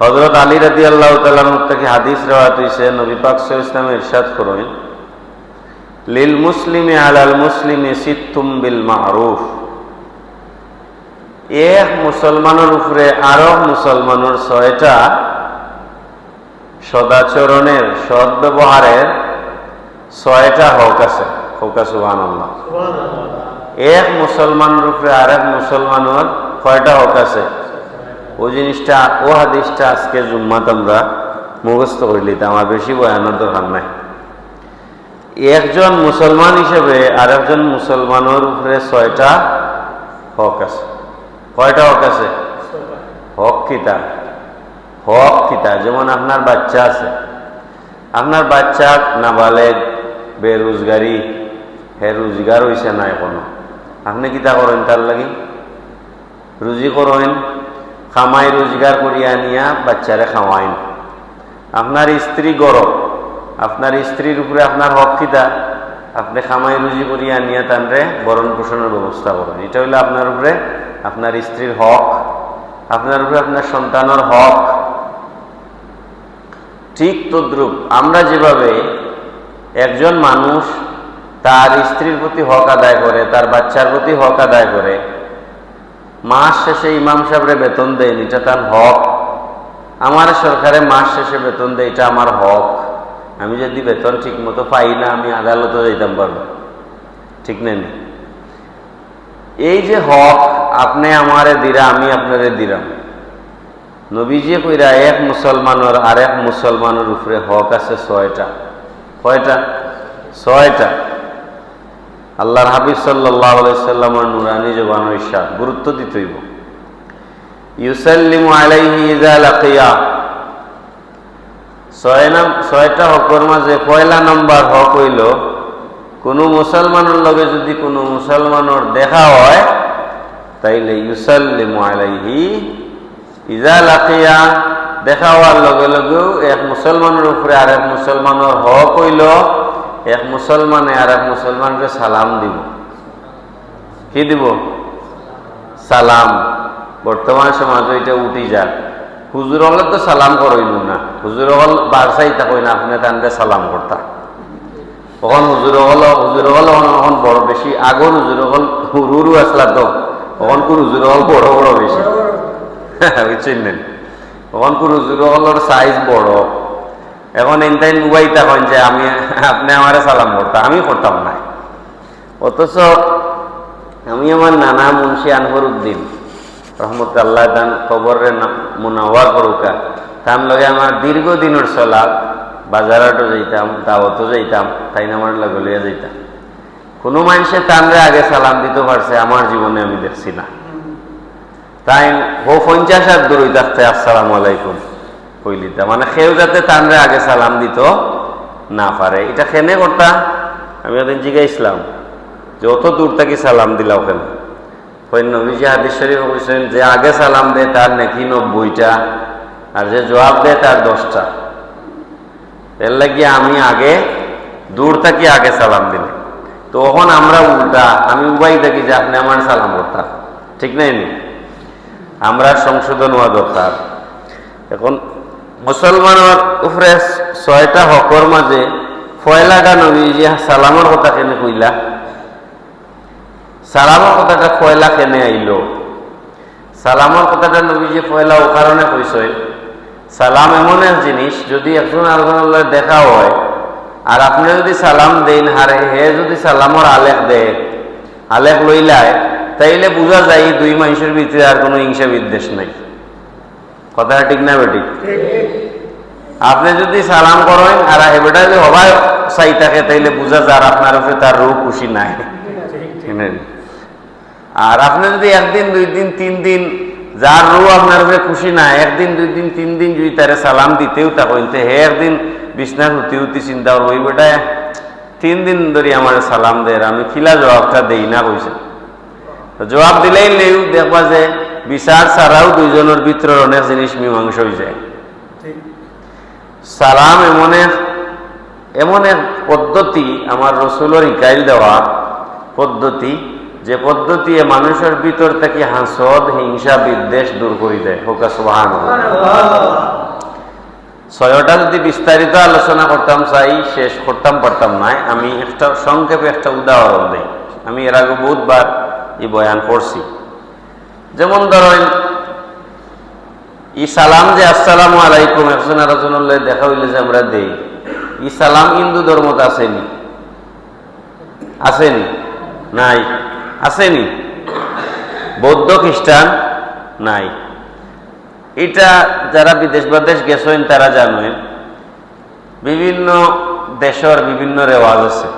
হজরত আলী রাদি আল্লাহ তালার থেকে হাদিস রেওয়াত হইছে নবী পাক ইসলাম ইরশাদ করেন লিল মুসলিমি আলাল মুসলিমি সিত্তুম বিল মারুফ। এক মুসলমানের উপরে আরও মুসলমানের ছয়টা সদাচরণের সদ ব্যবহারের ছয়টা হক আছে। হক সুবান আল্লাহ এক মুসলমানের উপরে আর এক মুসলমানের কয়টা হক আছে? ওই জিনিসটা, ও হাদিসটা আজকে জুম্মাত আমরা মুখস্থ করে করিলি আমার বেশি বয়ানোর দরকার নাই। একজন মুসলমান হিসেবে আর একজন মুসলমানের উপরে ছয়টা হক আছে। কয়টা হক আছে? হক কিতা? হক কিতা? যেমন আপনার বাচ্চা আছে। আপনার বাচ্চা নাবালেগ, বেরোজগারি, হে রোজগার হয়েছে না এখনও? আপনি কিতা করেন তার লাগি? রুজি করেন? খামাই রোজগার করিয়া নিয়া বাচ্চারে খাওয়াইন। আপনার স্ত্রী গরম, আপনার স্ত্রীর উপরে আপনার হক কিতা? আপনি খামাই রুজি করিয়া নিয়া তানরে বরণ পোষণের ব্যবস্থা করেন। এটা হইল আপনার উপরে আপনার স্ত্রীর হক, আপনার উপরে আপনার সন্তানের হক। ঠিক তদ্রুপ, আমরা যেভাবে একজন মানুষ তার স্ত্রীর প্রতি হক আদায় করে, তার বাচ্চার প্রতি হক আদায় করে মাস শেষে ইমাম সাহেবরে বেতন দেয় এটা তার হক। আমার সরকারে মাস শেষে বেতন দেয়, এটা আমার হক। আমি যদি বেতন ঠিক মতো পাই না, আমি আদালতে যাইতাম পারব। ঠিক নেই এই যে হক, আপনি আমারে দিরা, আমি আপনারে দিলাম নবীজি কইরা, এক মুসলমানের আর এক মুসলমানের উপরে হক আছে ছয়টা। কয়টা? ছয়টা। আল্লাহর হাবিব সাল্লাহ সাল্লামের নুরানি জবান ইশাদ গুরুত্ব দিতে হইব। ইউসাল্লিমু আলাইহি ইজা ছয় ছয়টা হকর মাঝে পয়লা নম্বর হক হইল, কোনো মুসলমানের লগে যদি কোনো মুসলমানের দেখা হয়, তাইলে ইউসাল্লিমু আলাইহি ইজা লাকিয়া। দেখা হওয়ার লগে লগেও এক মুসলমানের উপরে আর এক মুসলমানের হক হইল এক মুসলমানে আর এক মুসলমানকে সালাম দিব। কি দিব? সালাম। বর্তমান সমাজে এটা উঠি যাক হুজুর হলে তো সালাম করইল না। হুজুর হল বারসাইতা কই না আপনি তানকে সালাম করতা। তখন হুজুর হল হুজুর হল এখন বড় বেশি। আগর হুজুর হল হুরুরু আসলা তো। তখন কোন হুজুর হল বড় বড় বেশি। বুঝছেন তখন কোন হুজুর হলর সাইজ বড়। এখন এনটাই নুবাই তখন যে আমি, আপনি আমারে সালাম করতাম আমি করতাম না অথচ আমি আমার নানা মুন্সি আনহর উদ্দিন রহমত আল্লাহ দান খবরের মুনাওয়ার করুকা। তার লগে আমার দীর্ঘদিনের চলাপ বাজারটো যাইতাম, দাওয়াতও যাইতাম তাই আমার লগে লইয়া যাইতাম। কোনো মানুষে তানরে আগে সালাম দিতে পারছে, আমার জীবনে আমি দেখছি না। তাই হো পঞ্চাশ হাত দূরই থাকতে আসসালাম আলাইকুম। কইলিতা। মানে সেও যাতে তানরে আগে সালাম দিত, না পারে। এটা খেনে করতা? আমি ওদিন জিগাইছিলাম যে অত দূর থেকে সালাম শরীফ বলছেন যে আগে সালাম দেয় তার নাকি নব্বইটা, আর যে জবাব দেয় তার দশটা। এর লাগি আমি আগে, দূর থাকি আগে সালাম দিলে তখন আমরা উল্টা, আমি উবাই থাকি যে আপনি আমার সালাম করতাম ঠিক নাই আমরা সংশোধন হওয়া দরকার। এখন মুসলমানের উপরে ছয়টা হকর মাঝে ফয়লাগা নবী যে সালামর কথা কেন কইলা? সালামর কথাটা ফয়লা কেনে আইল? সালামর কথাটা নবী যে ফয়লা ও কারণে কইছে সালাম এমন এক জিনিস যদি একজন আরেকজনের দেখা হয় আর আপনি যদি সালাম দেন হারে হে যদি সালামর আলেখ দেয় আলেখ লইলায় তাইলে বোঝা যায় দুই মানুষের ভিতরে আর কোনো হিংসা বিদ্বেষ নাই। কথাটা ঠিক না বেটি আপনি যদি সালাম করেন আর এবারটা যদি হবাই চাই থাকে তাইলে বোঝা যায় আপনার উপরে তার রূপ খুশি নাই। আর আপনি যদি একদিন দুই দিন তিন দিন যার রু আপনার উপরে খুশি না একদিন দুই দিন তিন দিন যদি তারে সালাম দিতেও তা কইতে হে একদিন বিছনা হুতি হুতি চিন্তা ওই বেটা তিন দিন ধরে আমার সালাম দেয় আমি খিলা জবাবটা দেই না কইছে। জবাব দিলেই লেউ দেখবা যে বিচার ছাড়াও দুইজনের ভিতরে অনেক জিনিস মীমাংস হয়ে যায়। সালাম এমন এক এমন এক পদ্ধতি আমার রসুলের ইকাইল দেওয়া পদ্ধতি যে পদ্ধতি মানুষের ভিতর থেকে হাসদ হিংসা বিদ্বেষ দূর করে দেয়। হোকা সুহান ছয়টা যদি বিস্তারিত আলোচনা করতাম চাই শেষ করতাম পারতাম নাই। আমি একটা সংক্ষেপে একটা উদাহরণ দিই। আমি এর আগে বহুতবার এই বয়ান করছি। যেমন ধরেন ই সালাম যে আসসালামু আলাইকুম, একজন আরেকজনের দেখা হইলে যে আমরা দেই। ই সালাম হিন্দু ধর্মতে আসেনি। আসেনি? নাই। আসেনি? বৌদ্ধ খ্রিস্টান? নাই। এটা যারা বিদেশ বাদেশ গেছেন, তারা জানেন, বিভিন্ন দেশের বিভিন্ন রেওয়াজ আছে।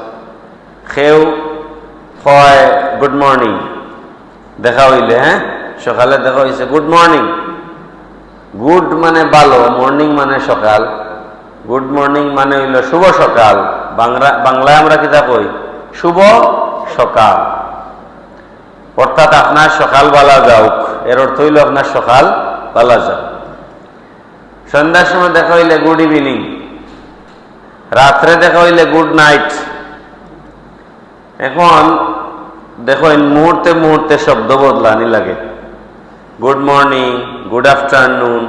সেও হয় গুড মর্নিং দেখা হইলে হ্যাঁ? সকালে দেখা হয়েছে গুড মর্নিং গুড মানে ভালো মর্নিং মানে সকাল। গুড মর্নিং মানে হইল, শুভ সকাল। বাংলা বাংলায় আমরা কিতা কই? শুভ সকাল। অর্থাৎ আপনার সকাল বালা যাওক এর অর্থ হইল আপনার সকাল বালা যাও সন্ধ্যার সময় দেখা হইলে গুড ইভিনিং রাত্রে দেখা হইলে গুড নাইট এখন দেখেন মুহূর্তে মুহূর্তে শব্দ বদলানি লাগে। Good morning good afternoon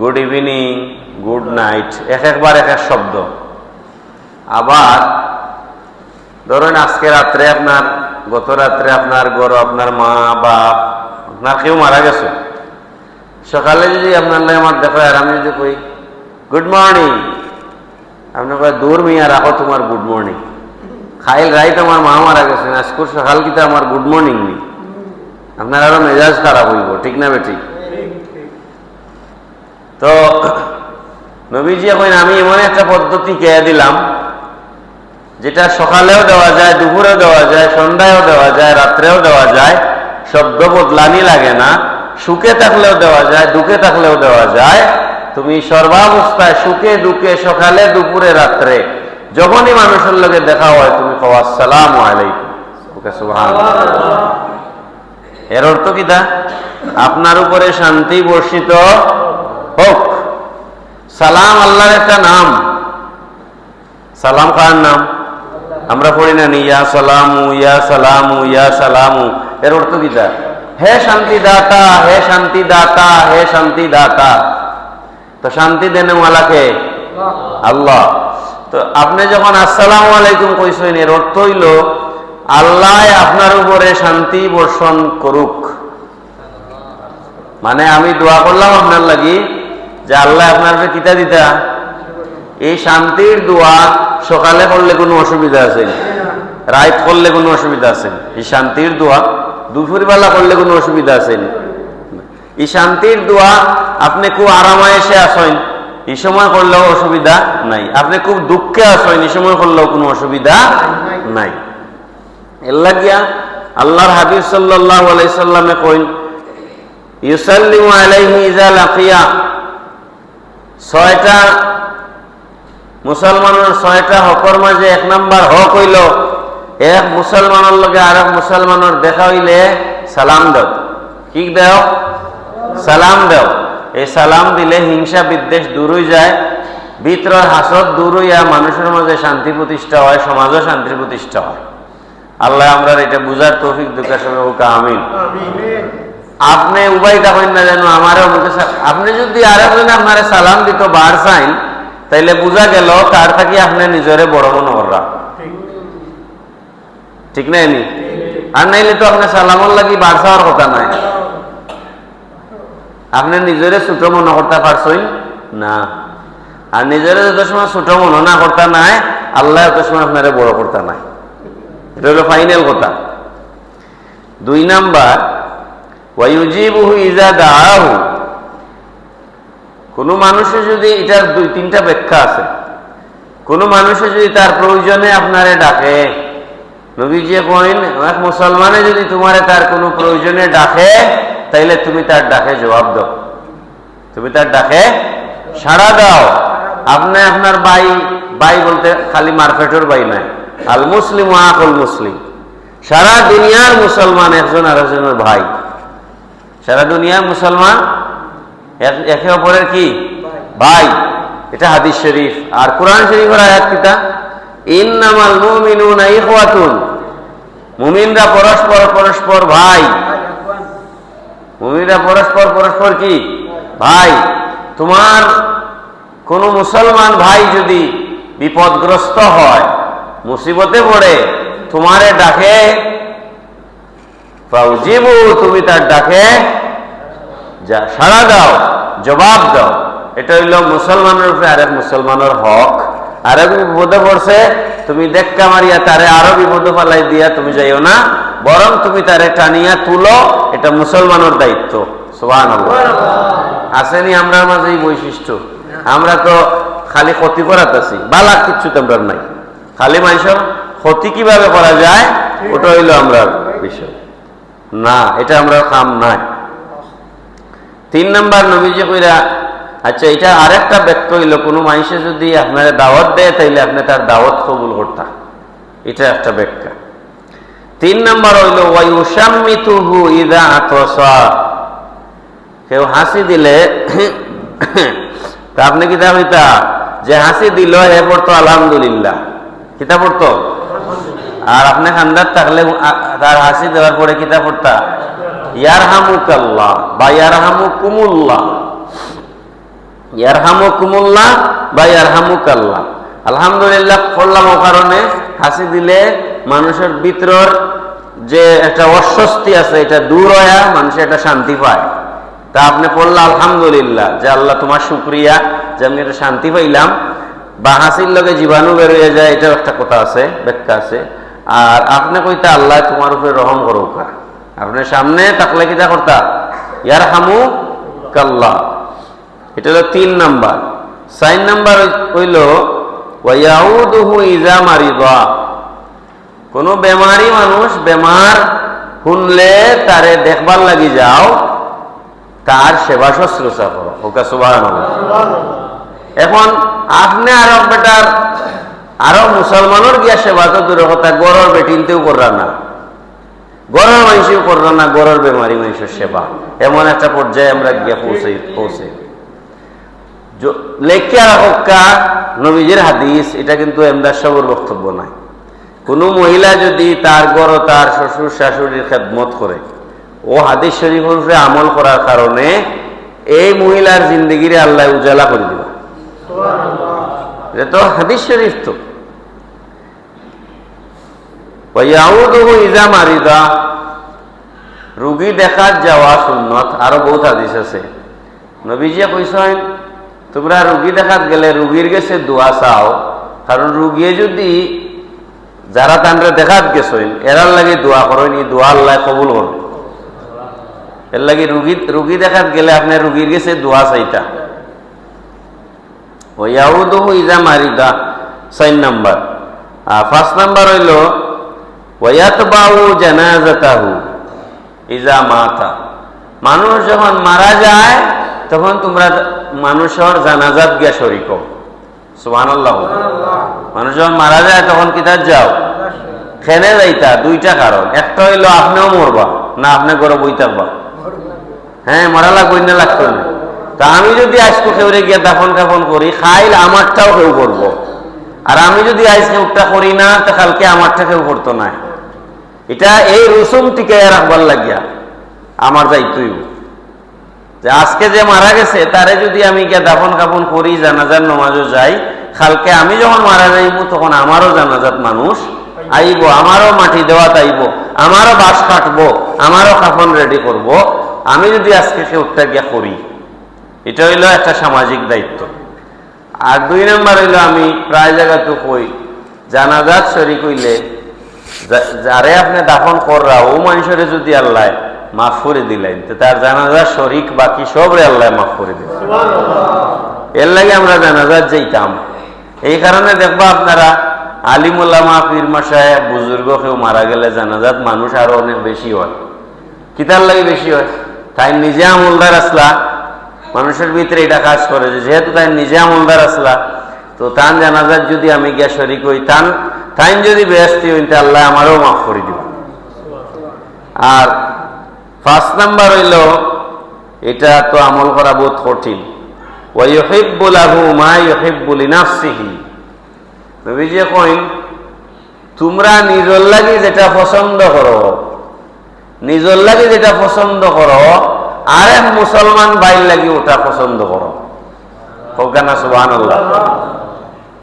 good evening good night এক একবার এক এক শব্দ। আবার, ধরেন আজকে রাত্রে আপনার, গত রাত্রে আপনার গরু, আপনার মা, বাপ, আপনার কেউ মারা গেছে। সকালে যদি আপনার আমার দেখো, আর আমি যদি কই গুড মর্নিং আপনি কয়, দূর মিয়া, রাখো তোমার গুড মর্নিং খাইল রাইত আমার মা মারা গেছে আজকুর সকাল কিতা আমার গুড মর্নিং নি আপনার আরও মেজাজ খারাপ হইব, ঠিক না বেটি? তো, নবীজি এখন আমি এমন একটা পদ্ধতি কে দিলাম, যেটা সকালেও দেওয়া যায়, দুপুরেও দেওয়া যায়, সন্ধ্যায়ও দেওয়া যায়, রাত্রেও দেওয়া যায়, শব্দ বদলানি লাগে না, সুখে থাকলেও দেওয়া যায়, দুঃখে থাকলেও দেওয়া যায়। তুমি সর্বাবস্থায় সুখে দুঃখে সকালে, দুপুরে, রাত্রে যখনই মানুষের লোকে দেখা হয়, তুমি কও, আসসালাম আলাইকুম। ওকে, সুবহানাল্লাহ। এর অর্থ কি দা? আপনার উপরে শান্তি বর্ষিত হোক। সালাম আল্লাহর একটা নাম। সালাম কার নাম? আমরা পড়ি না ইয়া সালামু ইয়া সালামু ইয়া সালামু। এর অর্থ কি দা? হে শান্তি দাতা হে শান্তি দাতা হে শান্তি দাতা তো শান্তি দেনে আল্লাহ। তো আপনি যখন আসসালামু আলাইকুম কইছেন, এর অর্থ হইল আল্লাহ আপনার উপরে শান্তি বর্ষণ করুক। মানে আমি দোয়া করলাম আপনার লাগি যে আল্লাহ আপনার কিতা দিতা? এই শান্তির দোয়া সকালে করলে কোনো অসুবিধা আছে রাইত করলে কোনো অসুবিধা আছে এই শান্তির দোয়া দুপুরবেলা করলে কোনো অসুবিধা আছে এই শান্তির দোয়া আপনি খুব আরামায়েসে আসেন এই সময় করলেও অসুবিধা নাই। আপনি খুব দুঃখে আসেন এই সময় করলেও কোনো অসুবিধা নাই। এল্লা লাগিয়া আল্লাহর হাবিব সাল্লাহ আলাইসাল্লামে কইন, ইউসাল্লিমু আলাইহি ইজা লাকিয়া। ছয়টা মুসলমানের ছয়টা হকর মাঝে এক নাম্বার হক হইল, এক মুসলমানের লগে আর এক মুসলমানের দেখা হইলে সালাম দাও। কি দেও? সালাম দাও। এই সালাম দিলে হিংসা বিদ্বেষ দূর হয়ে যায় ভিতরের হাসত দূর হইয়া মানুষের মাঝে শান্তি প্রতিষ্ঠা হয়, সমাজও শান্তি প্রতিষ্ঠা হয়। আল্লাহ আমরা এটা বুঝার তৌফিক দুঃখের সঙ্গে আমিন। আপনি উপায় তখন না জানো আমারও মুখে আপনি যদি আরেকজন আপনার সালাম দিত বার চাইন তাইলে বোঝা গেল তার থাকি আপনি নিজরে বড় মনে কররা ঠিক নাই আর নাইলে তো আপনি সালামর লাগি বার চাওয়ার কথা নাই। আপনি নিজরে ছোট মনে করতে পারছই না। আর নিজরে যত সময় ছোট মনে না করতে নাই, আল্লাহ যত সময় আপনারে বড় করতে নাই। এটা হলো ফাইনাল কথা। দুই নাম্বার কোন মানুষের যদি এটার দুই, তিনটা ব্যাখ্যা আছে। কোন মানুষের যদি তার প্রয়োজনে আপনারে ডাকে। নবীজি কইন এক মুসলমানে যদি তোমারে তার কোনো প্রয়োজনে ডাকে তাইলে তুমি তার ডাকে জবাব দাও। তুমি তার ডাকে সাড়া দাও। আপনি আপনার বাই ভাই বলতে খালি মারফেটের বাই নাই। আল মুসলিম আকল মুসলিম। সারা দুনিয়ার মুসলমান একজন আর একজনের ভাই। সারা দুনিয়ার মুসলমান একে অপরের কি? ভাই। এটা হাদিস শরীফ। আর কোরআন শরীফের আয়াত কিতা? ইন্নামাল মুমিনুনা ইখওয়াতুন। মুমিনরা পরস্পর পরস্পর ভাই। মুমিনরা পরস্পর পরস্পর কি? ভাই, তোমার কোন মুসলমান ভাই যদি বিপদগ্রস্ত হয়, মুসিবতে পড়ে, তোমারে ডাকে তুমি তার ডাকে, যা দাও, জবাব দাও। এটা হইল মুসলমানের উপরে আরেক মুসলমানের হক। আরেক বিপদে পড়ছে, তুমি দেখা মারিয়া তারে আরও বিপদে ফালাই দিয়া তুমি যাইও না, বরং তুমি তারে টানিয়া তুলো এটা মুসলমানের দায়িত্ব সোহান আসেনি আমরা মাঝে এই বৈশিষ্ট্য। আমরা তো খালি ক্ষতি করাতেছি বালা কিচ্ছু তো আমরা নাই। খালি মানুষের ক্ষতি কীভাবে করা যায় ওটা হইল আমরা বিষয়। না এটা আমরা কাম নাই। তিন নম্বর নবীজি কইরা আচ্ছা এটা আরেকটা ব্যক্ত হইল কোনো মানুষে যদি আপনার দাওয়াত দেয় তাইলে আপনি তার দাওয়াত কবুল করতা। এটা একটা ব্যাখ্যা। তিন নাম্বার হইল ইদা কেউ হাসি দিলে, তা আপনি কিতা হইতা যে হাসি দিল হে পড়তো আলহামদুলিল্লাহ। কিতা পড়তো? আর আপনি খান্দার থাকলে তার হাসি দেওয়ার পরে কিতা পড়তা? ইয়ারহামুকাল্লাহ, বা ইয়ারহামুকুমুল্লাহ। ইয়ারহামুকুমুল্লাহ বা ইয়ারহামুকাল্লাহ। আলহামদুলিল্লাহ পড়লাম ও কারণে হাসি দিলে মানুষের ভিতর যে একটা অস্বস্তি আছে, এটা দূর হয়ে মানুষের একটা শান্তি পায়। তা আপনি পড়লা আলহামদুলিল্লাহ যে আল্লাহ তোমার শুক্রিয়া, যে আমি একটা শান্তি পাইলাম। বা হাসির লগে জীবাণু বেরোয় যায়, এটাও একটা কথা আছে, ব্যাখ্যা আছে। আর আপনি কইতা আল্লাহ তোমার উপরে রহম করুকা। আপনার সামনে তাকলে কিতা করতা? ইয়ার হামু কাল্লা এটা হলো তিন নাম্বার। চার নাম্বার হইল ওয়াউদুহু ইজা মারিদা। কোন বেমারি মানুষ বেমার শুনলে তারে দেখবার লাগি যাও, তার সেবা শুশ্রূষা করো। ওকে সুবাহ এখন আপনি আরব বেটার আরও মুসলমানের গিয়া সেবা তো দূরের কথা গড়ের বেটিনতেও কররা না। গড়ের মানুষও কররা না গড়ের বেমারি মানুষের সেবা। এমন একটা পর্যায়ে আমরা গিয়া পৌঁছে পৌঁছে। লেখিয়া হক্কা নবীজের হাদিস, এটা কিন্তু এমদার বক্তব্য নয় কোনো মহিলা যদি তার গড় তার শ্বশুর শাশুড়ির খেদমত করে, ও হাদিস শরীফের উপরে আমল করার কারণে এই মহিলার জিন্দগিরে আল্লাহ উজালা করে দিবা। তো হাদিস শরীফ তো। ইজা মারিদা। রুগী দেখার যাওয়া সুন্নত, আরও বহুত হাদিস আছে। নবীজিয়া কইছেন তোমরা রুগী দেখাত গেলে রুগীর গেছে দোয়া চাও, কারণ রুগিয়ে যদি যারা তানরে দেখাত গেছেন, এরার লাগে দোয়া করেন এই দোয়া আল্লাহ কবুল করবে এর লাগে রুগী রুগী দেখাত গেলে আপনি রুগীর গেছে দোয়া ওয়াউদুহু ইজা ফার্স্ট ইজা মানুষ যখন মারা যায়, তখন তোমরা মানুষের জানাজাত গিয়া শরিক সুবহানাল্লাহ। মানুষ যখন মারা যায়, তখন কিতার যাও? খেনে যাইতা, দুইটা কারণ। একটা হইল আপনিও মরবা, না আপনি ঘরে বই থাকবা হ্যাঁ মরা লাগবই না লাগতো তা আমি যদি আজকে কেউরে গিয়ে দাফন কাফন করি, খাইল আমারটাও কেউ করব। আর আমি যদি আজকে উঠটা করি না, তা কালকে আমারটা কেউ করতো না। এটা এই রসুম টিকে রাখবার লাগিয়া আমার যে আজকে যে মারা গেছে, তারে যদি আমি গিয়ে দাফন কাফন করি, জানাজার নমাজও যাই কালকে আমি যখন মারা যাইব তখন আমারও জানাজাত মানুষ আইব আমারও মাটি দেওয়া তাইব আমারও বাস কাটবো আমারও কাফন রেডি করব। আমি যদি আজকে সে উঠটা গিয়া করি এটা হইল একটা সামাজিক দায়িত্ব। আর দুই নম্বর হইল আমি প্রায় জায়গাতে কই জানাজাত শরিক হইলে যা- যারে আপনি দাফন কররা ও মানুষের যদি আল্লাহ মাফ করে দিলেন তো তার জানাজার শরিক বাকি সবরে আল্লাহ মাফ করে দিলেন। এর লাগে আমরা জানাজাত যেতাম এই কারণে দেখবা আপনারা আলিমুল্লামা পীর মাসায় বুজুর্গ কেউ মারা গেলে জানাজাত মানুষ আরও অনেক বেশি হয়। কিতার লাগে বেশি হয়? তাই নিজে আমলদার আসলা, মানুষের ভিতরে এটা কাজ করে যে যেহেতু তাই নিজে আমলদার আসলা, তো তান জানাজাত যদি আমি গিয়া শরিক হই, তান, তাই যদি বেহস্তি হইতে আল্লাহ আমারও মাফ করে দিব। আর ফার্স্ট নাম্বার হইল, এটা তো আমল করা বহুত কঠিন। তোমরা নিজর লাগি যেটা পছন্দ করো, নিজর লাগি যেটা পছন্দ করো, আর এক মুসলমান বাইর লাগি ওটা পছন্দ করো।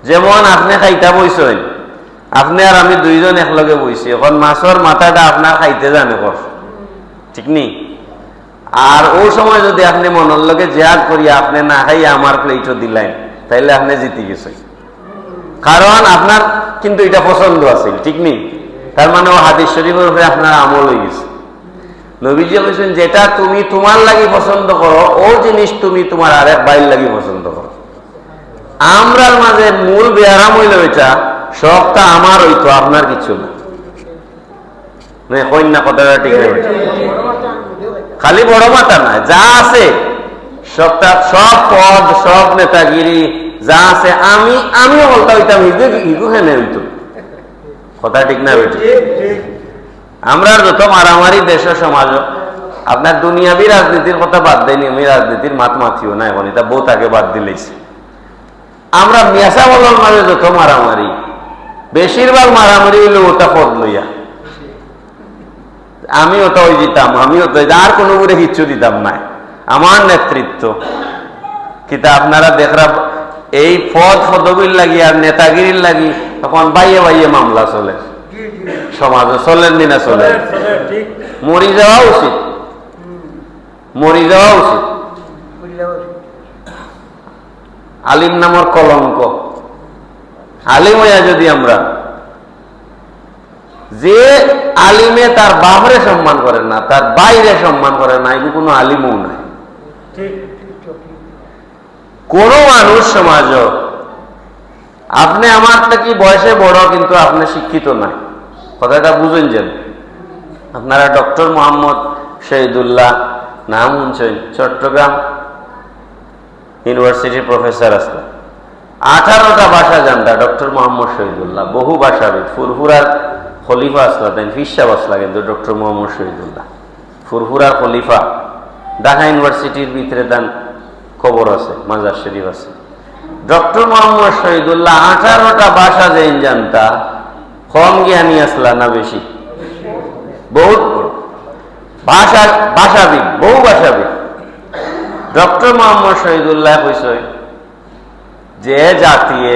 যেমন আপনি খাইতা বইছেন, আপনি আর আমি দুইজন একলগে বইছি, এখন মাছর মাথাটা আপনার খাইতে জানে কর ঠিক নি? আর ও সময় যদি আপনি মনের লগে জেয়াদ করি আপনি না খাই আমার প্লেটও দিলেন, তাইলে আপনি জিতে গেছেন। কারণ আপনার কিন্তু এটা পছন্দ আছে ঠিক নেই? তার মানে ও হাদিস শরীফের উপরে আপনার আমল হয়ে গেছে। নবীজি বলছেন, যেটা তুমি তোমার লাগি পছন্দ করো, ও জিনিস তুমি তোমার আরেক বাইর লাগি পছন্দ করো। আমরার মাঝে মূল বেয়ারাম হইল এটা সবটা আমার হইতো, আপনার কিছু না। মানে কন্যা কথাটা ঠিক খালি বড় মাথা না যা আছে সবটা সব পদ, সব নেতাগিরি, যা আছে, আমি, আমিও বলতে হইতাম হইতো কথা ঠিক না বেটি? আমরা যত মারামারি দেশ সমাজ, আপনার দুনিয়াবি রাজনীতির কথা বাদ দেয়নি, আমি রাজনীতির মাত মাথিও না এখন, এটা বহুত তাকে বাদ দিলেছি আমরা মেসা বলার মাঝে যত মারামারি, বেশিরভাগ মারামারি হইল ওটা পদ লইয়া। আমি ওই দিতাম আমি ওটা আর কোনো করে কিচ্ছু দিতাম না। আমার নেতৃত্ব। কিন্তু আপনারা দেখরা এই পদ পদবীর লাগি আর নেতাগিরির লাগি তখন বাইয়ে বাইয়ে মামলা চলে। সমাজে চলেন দিনা চলে মরি যাওয়া উচিত। মরি যাওয়া উচিত। আলিম নামর কলঙ্ক। আলিম হইয়া যদি আমরা যে আলিমে তার বাপরে সম্মান করে না, তার বাইরে সম্মান করে না এগুলো কোনো আলিমও নাই। কোন মানুষ সমাজ, আপনি আমার থেকে বয়সে বড় কিন্তু আপনি শিক্ষিত নাই। কথাটা বুঝেন যেন। আপনারা ডক্টর মোহাম্মদ শহীদুল্লাহ নাম শুনছেন, চট্টগ্রাম ইউনিভার্সিটির প্রফেসর আসলেন আঠারোটা ভাষা জানতা ডক্টর মোহাম্মদ শহীদুল্লাহ, বহু ভাষাবিদ, ফুরফুরার খলিফা আসলা দেন ফিসাব আসলা কিন্তু ডক্টর মোহাম্মদ শহীদুল্লাহ। ফুরফুরার খলিফা, ঢাকা ইউনিভার্সিটির ভিতরে দেন খবর আছে, মাজার শরীফ আছে। ডক্টর মোহাম্মদ শহীদুল্লাহ আঠারোটা ভাষা যেন জানতা কম জ্ঞানী আসলা না বেশি? বহুত ভাষা ভাষাবিদ বহু ভাষাবিদ ডক্টর মোহাম্মদ শহীদুল্লাহ কইছে যে জাতিয়ে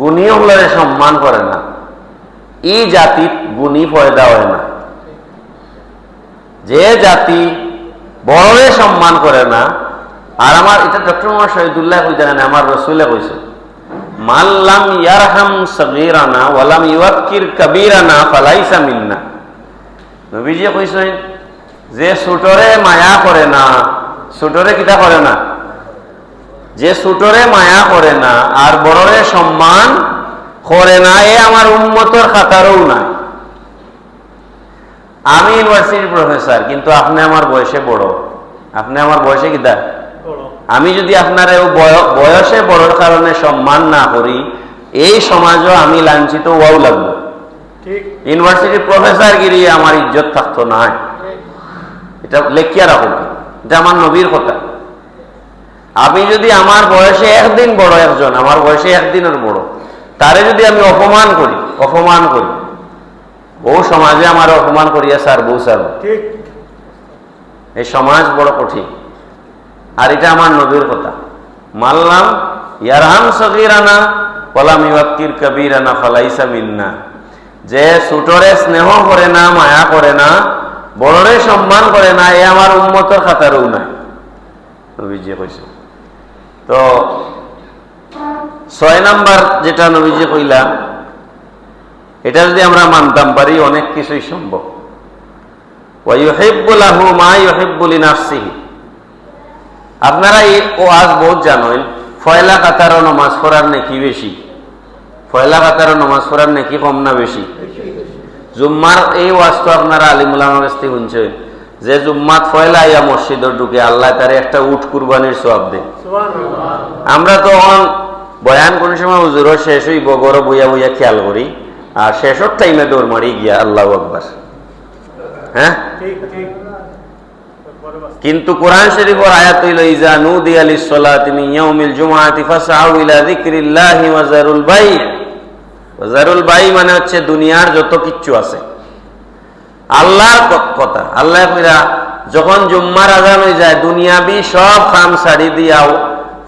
গুণী হলরে সম্মান করে না। এই জাতি গুণী ফয়দা হয় না। যে জাতি বড়রে সম্মান করে না, আর আমার, এটা ডক্টর মোহাম্মদ শহীদুল্লাহ জানেন, আমার রসুলে কইছে মাল্লাম ইয়ারহাম ওয়ালাম কবীরানা ফালাইসা মিন্না। নবীজি কইছেন, যে সুটরে মায়া করে না সুটরে কিতা করে না? যে সুটরে মায়া করে না, আর বড়রে সম্মান করে না এ আমার উন্মতর খাতারও না আমি ইউনিভার্সিটির প্রফেসর কিন্তু আপনি আমার বয়সে বড়। আপনি আমার বয়সে কিতা? আমি যদি আপনার বয়সে বড়র কারণে সম্মান না করি এই সমাজও আমি লাঞ্ছিত ওয়াও লাগবো ইউনিভার্সিটির প্রফেসর গিরিয়ে আমার ইজ্জত থাকতো না এটা লেখিয়া রাখুন। এটা আমার নবীর কথা। আমি যদি আমার বয়সে একদিন বড় একজন আমার বয়সে একদিনের বড়। তারে যদি আমি অপমান করি অপমান করি বহু সমাজে আমার অপমান করিয়া স্যার বউ স্যার এই সমাজ বড় কঠিন। আর এটা আমার নবীর কথা। মানলাম ইয়ারহাম সগিরানা কলাম ইউক্কির কবিরানা ফালাইসা মিন্না। যে ছোটরে স্নেহ করে না মায়া করে না বড়রে সম্মান করে না এ আমার উন্মতর খাতারও নাই। নবীজি কইছে। তো ছয় নাম্বার যেটা নবীজি এটা যদি আমরা মানতাম পারি, অনেক কিছুই সম্ভব। আপনারা এই ওয়াজ বহুত জানেন, ফয়লা কাতারও নমাজ পড়ার নাকি বেশি? ফয়লা কাতারও নমাজ পড়ার নাকি কম না বেশি? জুম্মার এই ওয়াজ তো আপনারা থেকে শুনছেন। যে জুম্মাত ফয়লা ইয়া মসজিদর ঢুকে আল্লাহ তারে একটা উট কুরবানির সব দেয়। আমরা তো বয়ান কোন সময় হুজুরও শেষ হইব গড় বইয়া বইয়া খেয়াল করি আর শেষর টাইমে দৌড় মারি গিয়া আল্লাহ আকবার। হ্যাঁ? কিন্তু কোরআন শরীফের আয়াত হইল ইজা নুদিয়া লিস-সালাতি মিন ইয়াউমিল জুমআতি ফাসআউ ইলা যিকরিল্লাহি ওয়া যারুল বাই' ওজারুল বাই মানে হচ্ছে দুনিয়ার যত কিচ্ছু আছে। আল্লাহর কথা আল্লাহ যখন জুম্মার আজান হয়ে যায়, দুনিয়াবি সব খাম সারি দিয়াও,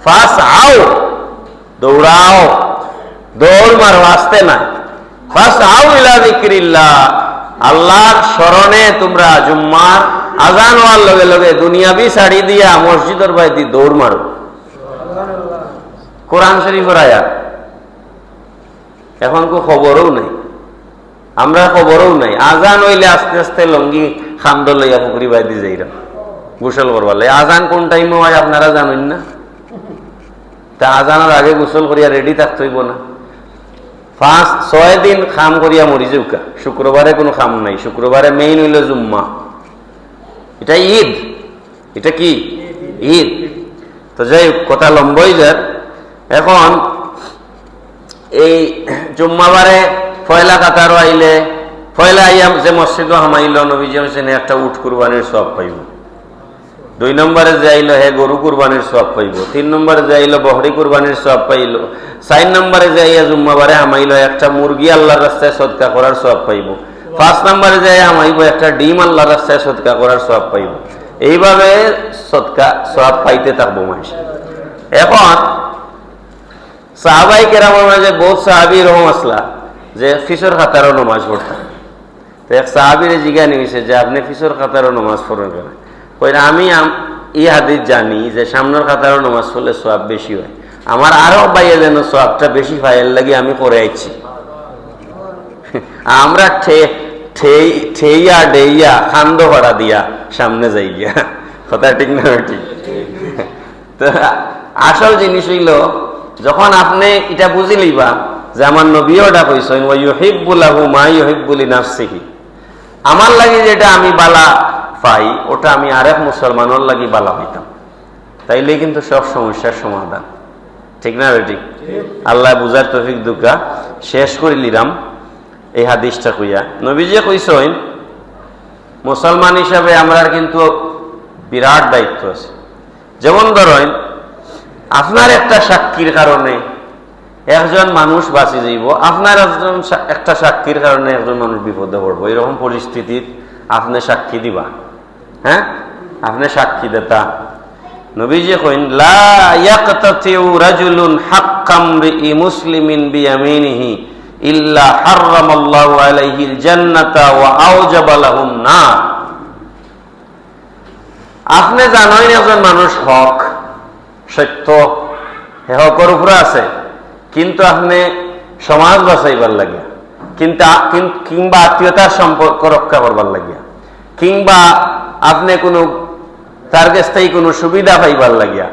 ফাস আও, দৌড়াও, দৌড় মারো, আসতে না ফাস আও ইলা যিকরিল্লাহ, আল্লাহর স্মরণে তোমরা জুম্মার আজান হওয়ার লগে লগে দুনিয়াবি সারি দিয়া মসজিদের বাইদি দৌড় মারো। কোরআন শরীফের আয়াত। এখন কো খবরও নাই। আমরা খবরও নাই। আজান হইলে আস্তে আস্তে লঙ্গি খান্দ লইয়া পুকুরি বাইদি যাইরা। গোসল করবার লাগে আজান কোন টাইমে হয় আপনারা জানেন না? তা আজানের আগে গোসল করিয়া রেডি থাকতে হইব না। পাঁচ ছয় দিন খাম করিয়া মরি যাউকা। শুক্রবারে কোনো খাম নাই। শুক্রবারে মেইন হইল জুম্মা। এটা ঈদ। এটা কি? ঈদ। তো যাই কথা লম্বই যার। এখন এই জুম্মাবারে ফয়লা কাতারও আইলে, ফয়লা আইয়া যে মসজিদও হামাইল নবীজি হোসেন একটা উঠ কুরবানির সব পাইব। দুই নম্বরে যে আইলো, হে গরু কুরবানির সব পাইব। তিন নম্বরে যে আইলো, বহরি কুরবানির সব পাইল। চার নম্বরে যে আইয়া জুম্মাবারে হামাইল, একটা মুরগি আল্লাহর রাস্তায় সদকা করার সব পাইব। পাঁচ নম্বরে যে হামাইব, একটা ডিম আল্লাহর রাস্তায় সদকা করার সব পাইব। এইভাবে সদকা সব পাইতে থাকব মানুষ। এখন সাহাবাই কেরামের মাঝে বহুত সাহাবি রকম আসলা। যে ফিসর খাতারও নমাজ পড়তাম। তো এক সাহাবিরে জিজ্ঞানি হয়েছে যে, আপনি ফিসর খাতারও নমাজ পড়েন কেন? কই আমি এই হাদিস জানি যে, সামনের খাতারও নমাজ পড়লে সব বেশি হয়। আমার আরও বাইরে যেন সবটা বেশি ফাইল লাগে আমি করে আইছি। আমরা ঠেইয়া, ডেইয়া, খান্দ ভাড়া দিয়া সামনে যাই গিয়া কথা ঠিক না ঠিক? তো আসল জিনিস হইল, যখন আপনি এটা বুঝি লইবা যে আমার নবীও ওটা কইছেন ওয়া ইউহিব্বুলাহু মা ইউহিব্বুলি নাফসিহি আমার লাগি যেটা আমি বালা পাই ওটা আমি আরেক মুসলমানের লাগি বালা হইতাম তাইলে কিন্তু সব সমস্যার সমাধান। ঠিক না বেটি? আল্লাহ বুঝার তফিক দুকা শেষ করে লিলাম এই হাদিসটা কইয়া। নবীজি কইছেন মুসলমান হিসাবে আমরা কিন্তু বিরাট দায়িত্ব আছে। যেমন ধরেন আপনার একটা সাক্ষীর কারণে একজন মানুষ বাঁচি যাইব, আপনার একজন একটা সাক্ষীর কারণে একজন মানুষ বিপদে পড়ব, এরকম পরিস্থিতির আপনি সাক্ষী দিবা। হ্যাঁ? আপনি সাক্ষী দেতা। নবীজি কইন, লা আপনি জানেন একজন মানুষ হক, সত্য হে হকর উপরে আছে। কিন্তু আপনি সমাজ বাঁচাইবার লাগিয়া, কিন্তু কিংবা আত্মীয়তার সম্পর্ক রক্ষা করবার লাগিয়া, কিংবা আপনি কোনো তার কাছ থেকে কোনো সুবিধা পাইবার লাগিয়া,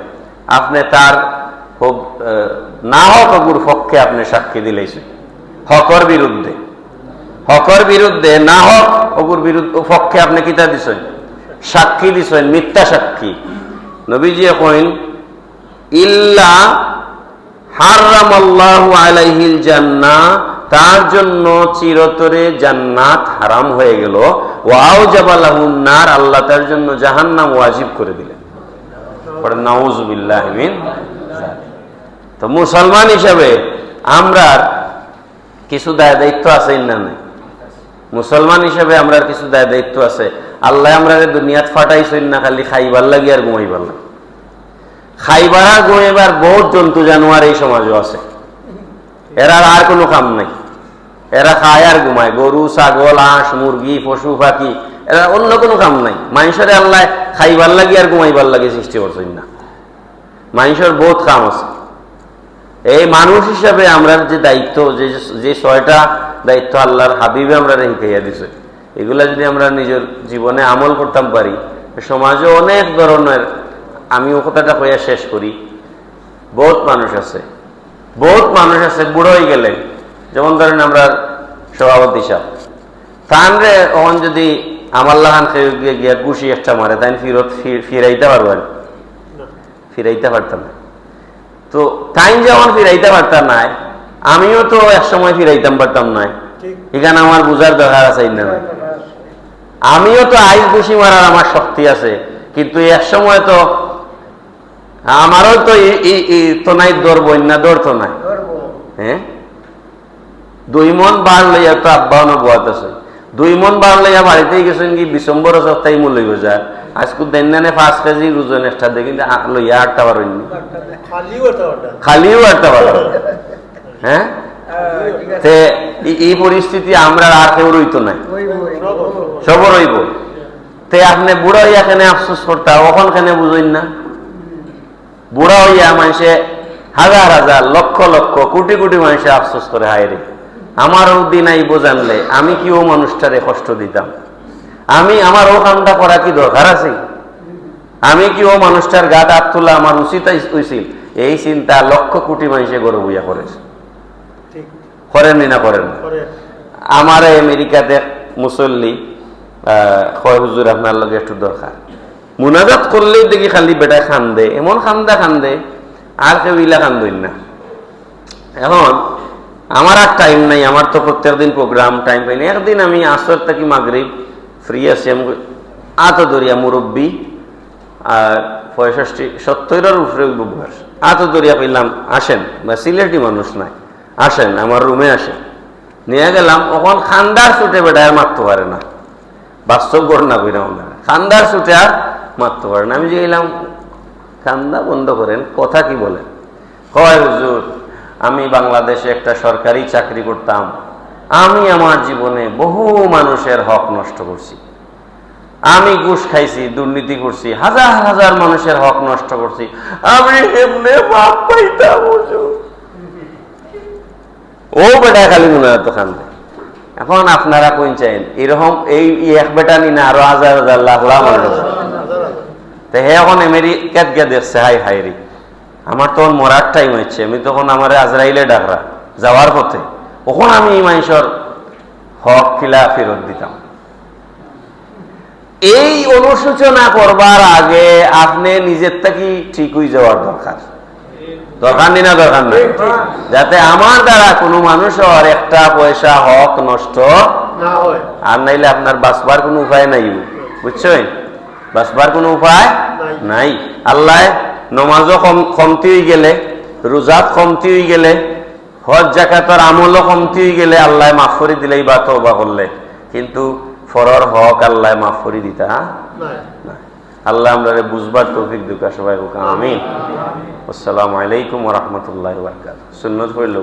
আপনি তার না হক অগুর পক্ষে আপনি সাক্ষী দিলেছেন হকর বিরুদ্ধে। হকর বিরুদ্ধে না হক অগুর বিরুদ্ধে পক্ষে আপনি কিতা দিছেন? সাক্ষী দিছেন, মিথ্যা সাক্ষী। নবীজি কইন, ইল্লা হারামাল্লাহু আলাইহিল জান্নাহ তার জন্য চিরতরে জান্নাত হারাম হয়ে গেল। ওয়াও জাবালাহুন নার, আল্লাহ তার জন্য জাহান্নাম ওয়াজিব করে দিলেন। তো মুসলমান হিসাবে আমরা কিছু দায় দায়িত্ব আছে না নাই? মুসলমান হিসাবে আমরা কিছু দায় দায়িত্ব আছে। আল্লাহ আমরা দুনিয়াত ফাটাইছেন না, খালি খাইবার লাগি আর ঘুমাইবার লাগে। খাইবার ঘুমাইবার বহুত জন্তু জানোয়ার এই সমাজও আছে। এরা আর কোনো কাম নাই। এরা খায় আর ঘুমায়। গরু, ছাগল, হাঁস, মুরগি, পশু, পাখি, এরা অন্য কোনো কাম নাই। মানুষের আল্লাহ খাইবার লাগি আর ঘুমাইবার লাগে সৃষ্টি করছেন না। মানুষের বহুত কাম আছে। এই মানুষ হিসাবে আমরা যে দায়িত্ব, যে যে ছয়টা দায়িত্ব আল্লাহর হাবিবে আমরা রেখে দিছে, এগুলা যদি আমরা নিজের জীবনে আমল করতাম পারি, সমাজে অনেক ধরনের আমি ও কথাটা কইয়া শেষ করি। বহুত মানুষ আছে। বহুত মানুষ আছে বুড়ো হয়ে গেলে। যেমন ধরেন আমরা সভাপতি সাহেব। তানরে ওখান যদি আমার লাহান খেয়ে গিয়ে গুছি একটা মারে তাই ফিরত ফিরাইতে পারব আর ফিরাইতে পারতাম না। তো টাইম যেমন ফিরাইতে পারতাম নাই আমিও তো এক সময় ফিরাইতাম পারতাম নাই এখানে আমার বুঝার দরকার আছে না আমিও তো আইস ঘুষি মারার আমার শক্তি আছে কিন্তু এক সময় তো আমারও তো তো নাই দৌড় বন্যা দৌড় তো নাই। হ্যাঁ দুই মন বার লইয়া তো আব্বাও নবুয়াত আছে। দুই মন বার লইয়া বাড়িতেই গেছেন কি বিশম্বর সপ্তাহে মূল লইব যায় আজকে দেন নানে পাঁচ কেজি ওজন দিয়ে কিন্তু লইয়া আটটা বার হইনি। খালিও খালিও বার হ্যাঁ তে এই- পরিস্থিতি আমরা আর কেউ রইতো নাই। সব রইব। তে আপনি বুড়া কেন আফসোস করতা ওখন কেন বুঝইন না? বুড়া হইয়া মানুষে হাজার হাজার লক্ষ লক্ষ কোটি কোটি মানুষে আফসোস করে হায় রে আমারও দিন আইব জানলে আমি কি ও মানুষটারে কষ্ট দিতাম? আমি আমার ও কামটা করা কি দরকার আছে? আমি কি ও মানুষটার গাত হাত তোলা আমার উচিত হয়েছিল এই চিন্তা লক্ষ কোটি মানুষে গরু বুঝা করেছে। করেননি না করেন? আমার আমেরিকাতে মুসল্লি হয় হুজুর আপনার লগে একটু দরকার। মুনাজাত করলেই দেখি খালি বেটায় খান্দে, এমন খান্দা খান্দে, আর কেউ ইলা খান্দই না। এখন, আমার আর টাইম নাই, আমার তো প্রত্যেক দিন প্রোগ্রাম টাইম পাইনি একদিন আমি আসর থাকি মাগরিব ফ্রি আছি, আমি আত দরিয়া মুরব্বী, আর পঁয়ষষ্টি সত্তরের উপরে বয়স। আত দরিয়া পেলাম আসেন, বা সিলেটি মানুষ নাই, আসেন, আমার রুমে আসেন। নিয়ে গেলাম ওখান খান্দার ছুটে বেটায় মারতে পারে না। বাস্তব ঘটনা কইরা ওনারা খান্দার ছুটে আর মারতে পারে না। আমি যে গেলাম খান্দা বন্ধ করেন, কথা কি বলেন? কয় হুজুর, আমি বাংলাদেশে একটা সরকারি চাকরি করতাম। আমি আমার জীবনে বহু মানুষের হক নষ্ট করছি। আমি ঘুষ খাইছি, দুর্নীতি করছি, হাজার হাজার মানুষের হক নষ্ট করছি। আমি এমনি বাপ পাইতাম ও বেটা খালি মনে হয় দোকান এখন আপনারা কোন চাইন, এরকম এই এক বেটা নি না আরও হাজার হাজার লাখ লাখ মানুষ। তো হে এখন আমেরিকাত গিয়ে দেখছে হাই হাই রে। আমার তখন মরার টাইম হচ্ছে আমি তখন আমার আজরাইলে ডাকরা যাওয়ার পথে। আমি এই মানুষের হক ফেরত দিতাম। এই অনুশোচনা করবার আগে আপনি নিজের থেকে ঠিক হয়ে যাওয়ার দরকার। দরকার নেই না দরকার নেই? যাতে আমার দ্বারা কোনো মানুষের একটা পয়সা হক নষ্ট না হয়। আর নাইলে আপনার বাঁচবার কোনো উপায় নাই। বুঝছেন? বাঁচবার কোনো উপায় নাই। আল্লাহ নমাজও কম কমতি হয়ে গেলে রোজাত কমতি হয়ে গেলে হজ জাকাতর আমলও কমতি হয়ে গেলে আল্লাহ মাফ করে দিলেই বা তওবা করলে কিন্তু ফরর হক আল্লাহ মাফ করে দিতা না আল্লাহ আমরা বুঝবার তৌফিক দুকা সবাই হোক আমিন। আসসালামু আলাইকুম রাহমাতুল্লাহি বারাকাতুহু। হইল